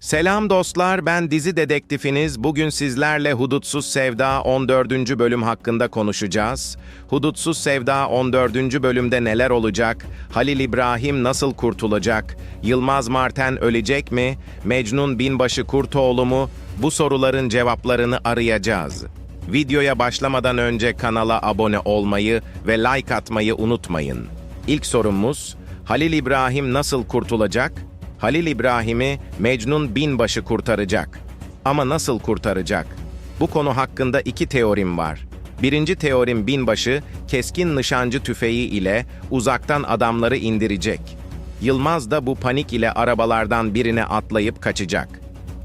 Selam dostlar, ben dizi dedektifiniz. Bugün sizlerle Hudutsuz Sevda 14. bölüm hakkında konuşacağız. Hudutsuz Sevda 14. bölümde neler olacak? Halil İbrahim nasıl kurtulacak? Yılmaz Marten ölecek mi? Mecnun Binbaşı Kurtoğlu mu? Bu soruların cevaplarını arayacağız. Videoya başlamadan önce kanala abone olmayı ve like atmayı unutmayın. İlk sorumuz, Halil İbrahim nasıl kurtulacak? Halil İbrahim'i Mecnun Binbaşı kurtaracak. Ama nasıl kurtaracak? Bu konu hakkında iki teorim var. Birinci teorim Binbaşı, keskin nişancı tüfeği ile uzaktan adamları indirecek. Yılmaz da bu panik ile arabalardan birine atlayıp kaçacak.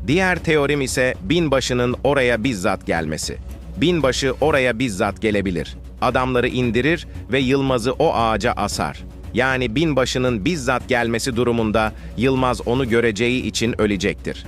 Diğer teorim ise Binbaşı'nın oraya bizzat gelmesi. Binbaşı oraya bizzat gelebilir. Adamları indirir ve Yılmaz'ı o ağaca asar. Yani binbaşının bizzat gelmesi durumunda Yılmaz onu göreceği için ölecektir.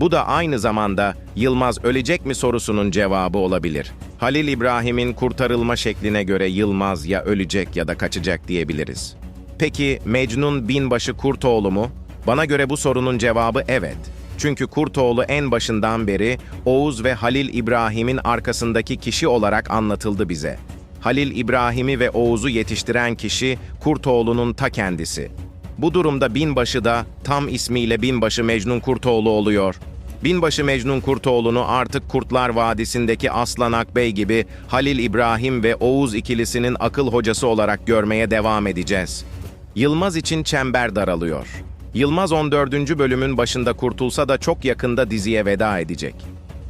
Bu da aynı zamanda Yılmaz ölecek mi sorusunun cevabı olabilir. Halil İbrahim'in kurtarılma şekline göre Yılmaz ya ölecek ya da kaçacak diyebiliriz. Peki Mecnun binbaşı Kurtoğlu mu? Bana göre bu sorunun cevabı evet. Çünkü Kurtoğlu en başından beri Oğuz ve Halil İbrahim'in arkasındaki kişi olarak anlatıldı bize. Halil İbrahim'i ve Oğuz'u yetiştiren kişi Kurtoğlu'nun ta kendisi. Bu durumda binbaşı da tam ismiyle binbaşı Mecnun Kurtoğlu oluyor. Binbaşı Mecnun Kurtoğlu'nu artık Kurtlar Vadisi'ndeki Aslan Akbey gibi Halil İbrahim ve Oğuz ikilisinin akıl hocası olarak görmeye devam edeceğiz. Yılmaz için çember daralıyor. Yılmaz 14. bölümün başında kurtulsa da çok yakında diziye veda edecek.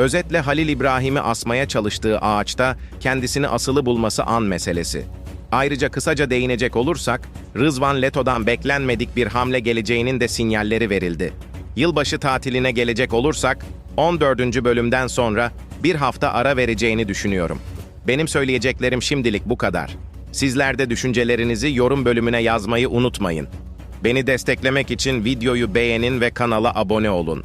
Özetle Halil İbrahim'i asmaya çalıştığı ağaçta kendisini asılı bulması an meselesi. Ayrıca kısaca değinecek olursak, Rızvan Leto'dan beklenmedik bir hamle geleceğinin de sinyalleri verildi. Yılbaşı tatiline gelecek olursak, 14. bölümden sonra bir hafta ara vereceğini düşünüyorum. Benim söyleyeceklerim şimdilik bu kadar. Sizler de düşüncelerinizi yorum bölümüne yazmayı unutmayın. Beni desteklemek için videoyu beğenin ve kanala abone olun.